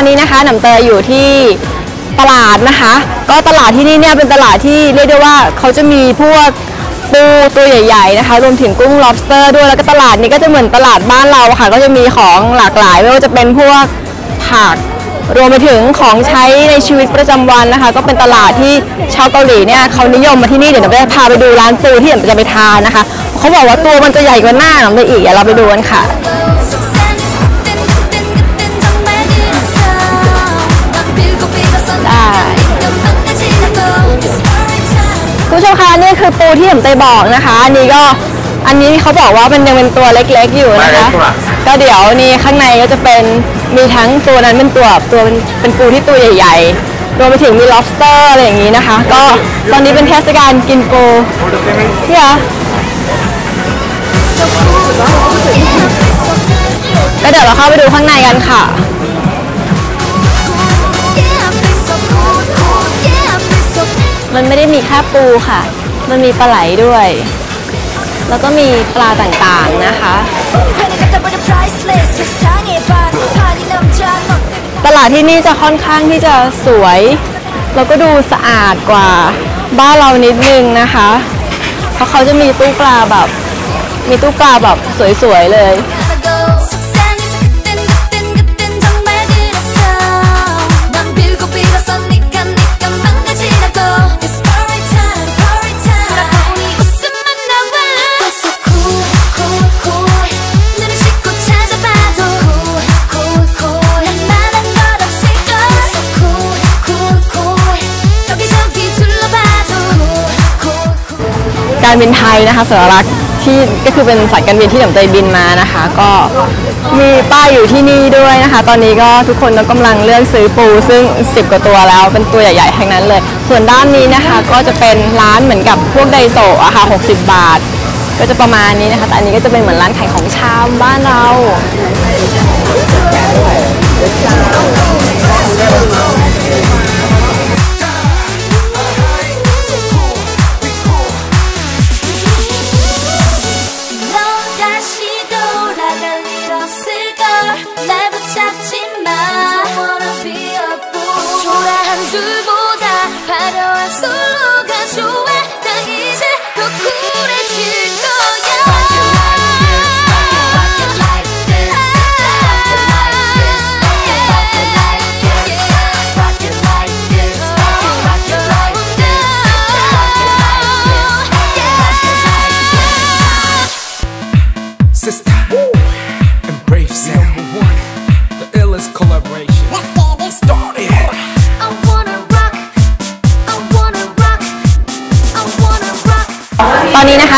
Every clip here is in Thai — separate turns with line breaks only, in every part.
อนนี้นะคะหนำเตยอยู่ที่ตลาดนะคะ ก็ตลาดที่นี่เนี่ยเป็นตลาดที่เรียกได้ว่าเขาจะมีพวกปูตัวใหญ่ๆนะคะรวมถึงกุ้ง lobster ด้วยแล้วก็ตลาดนี้ก็จะเหมือนตลาดบ้านเราค่ะ ก็จะมีของหลากหลายไม่ว่าจะเป็นพวกผักรวมไปถึงของใช้ในชีวิตประจำวันนะคะ ก็เป็นตลาดที่ชาวเกาหลีเนี่ยเขานิยมมาที่นี่เดี๋ยวเราจะพาไปดูร้านปูที่เดี๋ยวจะไปทานนะคะ เขาบอกว่าตัวมันจะใหญ่กว่าหน้าหนำไปอีกเดี๋ยวเราไปดูกันค่ะ นี่คือปูที่ผมเตยบอกนะคะ อันนี้ก็อันนี้เขาบอกว่ามันยังเป็นตัวเล็กๆอยู่นะคะ ก็เดี๋ยวนี่ข้างในก็จะเป็นมีทั้งตัวนั้นเป็นตัวตัวเป็นเป็นปูที่ตัวใหญ่ๆ รวมไปถึงมี lobster อะไรอย่างนี้นะคะ ก็ตอนนี้เป็นเทศกาลกินปูเนี่ยก็เดี๋ยวเราเข้าไปดูข้างในกันค่ะมันไม่ได้มีแค่ปูค่ะ มันมีปลาไหลด้วย แล้วก็มีปลาต่างๆนะคะ ตลาดที่นี่จะค่อนข้างที่จะสวย แล้วก็ดูสะอาดกว่าบ้านเรานิดนึงนะคะ เพราะเขาจะมีตู้ปลาแบบ มีตู้ปลาแบบสวยๆเลย การบินไทยนะคะสัญลักษณ์ที่ก็คือเป็นสายการบินที่หนำใจบินมานะคะ ก็มีป้ายอยู่ที่นี่ด้วยนะคะ ตอนนี้ก็ทุกคนก็กำลังเลือกซื้อปูซึ่ง 10 กว่าตัวแล้วเป็นตัวใหญ่ๆทั้งนั้นเลย ส่วนด้านนี้นะคะก็จะเป็นร้านเหมือนกับพวกไดโซะอะค่ะ60 บาท ก็จะประมาณนี้นะคะแต่อันนี้ก็จะเป็นเหมือนร้านขายของชามบ้านเรา
술보다 화려한 솔로가 좋아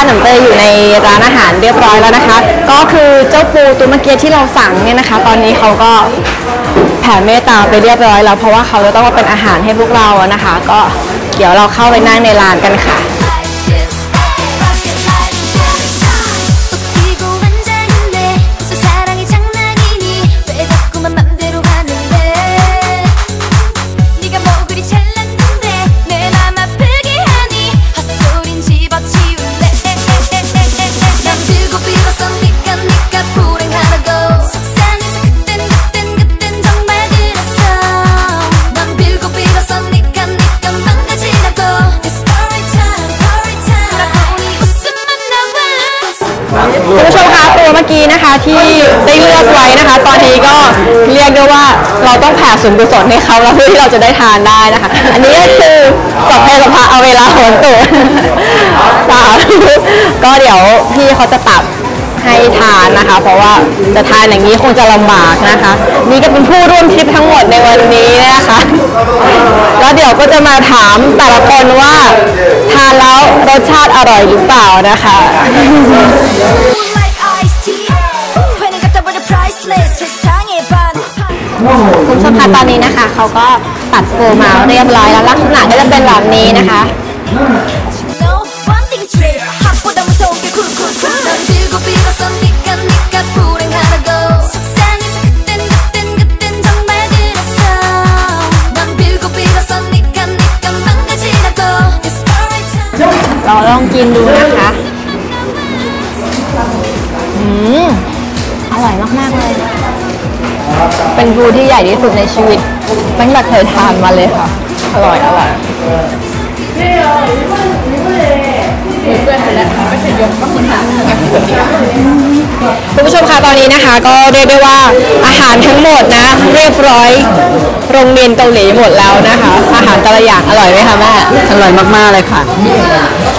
นนี้นะคะหนำเตยอยู่ในร้านอาหารเรียบร้อยแล้วนะคะ ก็คือเจ้าปูตัวเมื่อกี้ที่เราสั่งเนี่ยนะคะ ตอนนี้เขาก็แผ่เมตตาไปเรียบร้อยแล้วเพราะว่าเขาจะต้องมาเป็นอาหารให้พวกเราอะนะคะ ก็เดี๋ยวเราเข้าไปนั่งในร้านกันค่ะ้นะคะที่ได้เลือกไว้นะคะ ตอนนี้ก็เรียกได้ว่าเราต้องแผ่ส่วนกุศลให้เขาแล้วเพื่อที่เราจะได้ทานได้นะคะ อันนี้ก็คือสัพเพสัพพะเอาเวลาหนตัวสาธุก็เดี๋ยวพี่เขาจะตักให้ทานนะคะ เพราะว่าจะทานอย่างนี้คงจะลำบากนะคะ นี่ก็เป็นผู้ร่วมทริปทั้งหมดในวันนี้นะคะแล้วเดี๋ยวก็จะมาถามแต่ละคนว่าทานแล้วรสชาติอร่อยหรือเปล่านะคะ คุณผู้ชมคะตอนนี้นะคะ เขาก็ตัดโฟมาเรียบร้อยแล้วลักษณะก็จะเป็นแบบนี้นะคะ เราลองกินดูนะคะอืมอร่อยมาก ๆ เลย เป็นปูที่ใหญ่ที่สุดในชีวิตตั้งแต่เคยทานมาเลยค่ะ อร่อยอร่อยคุณผู้ชมคะตอนนี้นะคะ ก็เรียกได้ว่าอาหารทั้งหมดนะ เรียบร้อยโรงเรียนเกาหลีหมดแล้วนะคะ อาหารแต่ละอย่างอร่อยไหมคะแม่
อร่อยมากๆเลยค่ะ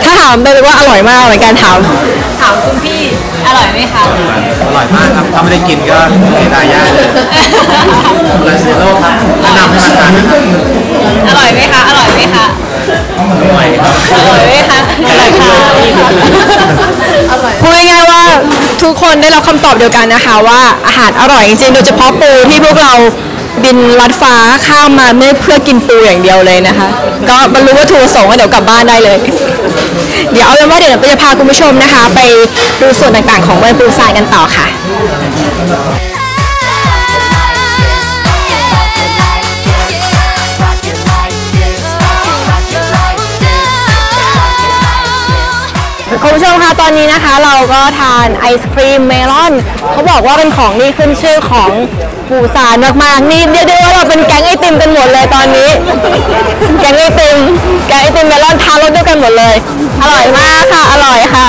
ถ้าถามไปเลยว่าอร่อยมากเหมือนกันถามถามคุณพี่ อร่อยไหมคะ
อร่อยมากครับถ้าไม่ได้กินก็เสียดายยากเลยลาเซโลครับแนะนำให้มาทานนะครับ
อร่อยไหมคะ อร่อยไหมคะ
อร่อยครับ
อร่อยไหมคะ อร่อยค่ะพูดง่ายๆว่าทุกคนได้รับคำตอบเดียวกันนะคะว่าอาหารอร่อยจริงๆ โดยเฉพาะปูที่พวกเราบินลัดฟ้าข้ามมาไม่เพื่อกินปูอย่างเดียวเลยนะคะ ก็บรรลุวัตถุประสงค์ว่าเดี๋ยวกลับบ้านได้เลย เดี๋ยวเอาเป็นว่าเดี๋ยวเราจะพาคุณผู้ชมนะคะ ไปดูส่วนต่างๆ ของเมืองปูซานกันต่อค่ะ คุณผู้ชมคะตอนนี้นะคะเราก็ทานไอศครีมเมลอน เขาบอกว่าเป็นของนี่ขึ้นชื่อของปูซานมากๆนี่เรียกได้ว่าเราเป็นแก๊งไอติมกันหมดเลยตอนนี้ แก๊งไอติมแก๊งไอติมเมลอนทานรสด้วยกันหมดเลย อร่อยมากค่ะ อร่อยค่ะ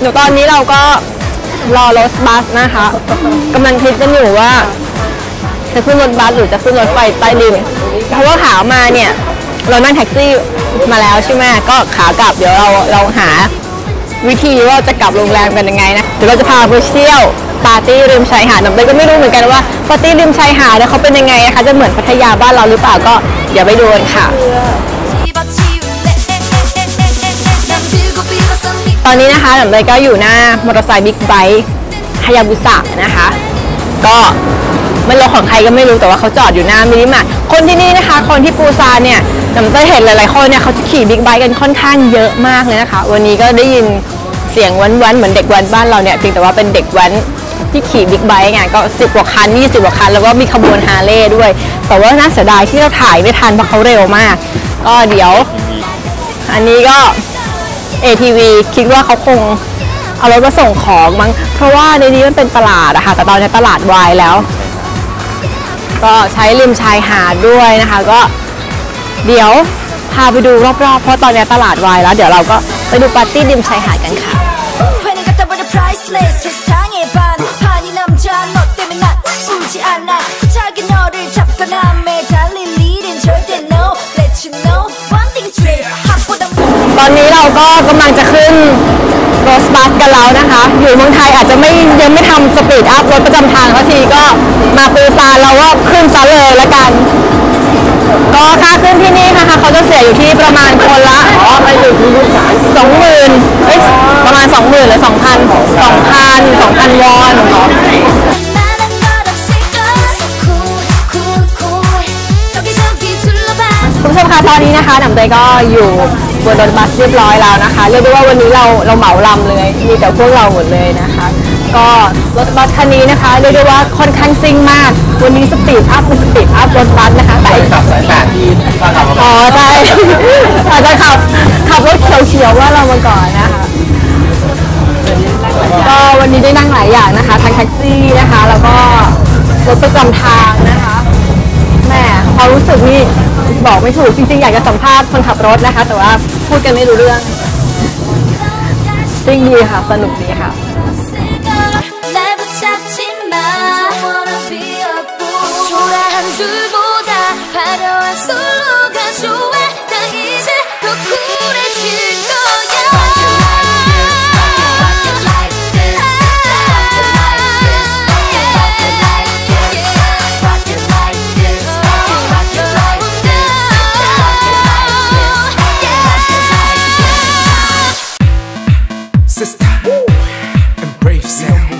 เดี๋ยวตอนนี้เราก็รอรถบัสนะคะกำลังคิดกันอยู่ว่า จะขึ้นรถบัสหรือจะขึ้นรถไฟใต้ดินเพราะว่าขามาเนี่ย เรานั่งแท็กซี่มาแล้วใช่ไหมก็ขากลับเดี๋ยวเราเราหาวิธีว่าจะกลับโรงแรมกันยังไงนะเดี๋ยวเราจะพาไปเที่ยวปาร์ตี้ริมชายหาดน้ำเลยก็ไม่รู้เหมือนกันว่าปาร์ตี้ริมชายหาดเนี่ยเขาเป็นยังไงนะคะจะเหมือนพัทยาบ้านเราหรือเปล่าก็เดี๋ยวไปดูกันค่ะ ตอนนี้นะคะหลังเลยก็อยู่หน้ามอเตอร์ไซค์บิ๊กไบค์ฮายาบุสะนะคะ ก็ ไม่รู้ของใครก็ไม่รู้แต่ว่าเขาจอดอยู่หน้ามินิมาร์ทคนที่นี่นะคะ คนที่ปูซานเนี่ยหลังเลยเห็นหลายๆคนเนี่ยเขาจะขี่บิ๊กไบค์กันค่อนข้างเยอะมากเลยนะคะ วันนี้ก็ได้ยินเสียงแว้นๆเหมือนเด็กแว้นบ้านเราเนี่ยเพียงแต่ว่าเป็นเด็กแว้นที่ขี่บิ๊กไบค์ไงก็สิบกว่าคัน20กว่าคัน แล้วก็มีขบวนฮาร์เลย์ด้วย แต่ว่าน่าเสียดายที่เราถ่ายไม่ทันเพราะเขาเร็วมากก็เดี๋ยว อันนี้ก็ ATV คิดว่าเขาคงเอารถมาส่งของมั้งเพราะว่าในนี้มันเป็นตลาดอะค่ะแต่ตอนนี้ตลาดวายแล้ว ก็ใช้ริมชายหาดด้วยนะคะ ก็เดี๋ยวพาไปดูรอบๆ เพราะตอนนี้ตลาดวายแล้ว เดี๋ยวเราก็ไปดูปาร์ตี้ริมชายหาดกันค่ะ ตอนนี้เราก็กำลังจะขึ้น รถบัสกันแล้วนะคะ อยู่เมืองไทยอาจจะไม่ยังไม่ทำสปีดอัพรถประจำทางสักทีก็มาปูซานเราก็ขึ้นซะเลยละกัน ก็ค่าขึ้นที่นี่นะคะเขาจะเสียอยู่ที่ประมาณคนละสองหมื่นเอ้ยประมาณสองหมื่นหรือสองพันสองพันสองพันวอน
나는 너랑 새거 So cool cool cool 여기저기 둘러봐
คุณผู้ชมคะตอนนี้นะคะหนังเตยก็อยู่ บนรถบัสเรียบร้อยแล้วนะคะ เรียกได้ว่าวันนี้เราเราเหมาลำเลย มีแต่พวกเราหมดเลยนะคะ ก็รถบัสคันนี้นะคะเรียกได้ว่าค่อนข้างซิ่งมาก วันนี้สปีดอัพเป็นสปีดอัพรถบัสนะคะแต่
ขับสายแปดที่ตอนเรา
อ๋อใช่อาจจะขับขับรถเฉียวๆว่าเรามาก่อนนะคะก็วันนี้ได้นั่งหลายอย่างนะคะทั้งแท็กซี่นะคะ แล้วก็รถประจำทางนะคะแหม่ความรู้สึกนี่ บอกไม่ถูกจริงๆ อยากจะสัมภาษณ์คนขับรถนะคะ แต่ว่าพูดกันไม่รู้เรื่องจริงดีค่ะ สนุกดีค่ะ
Brave Number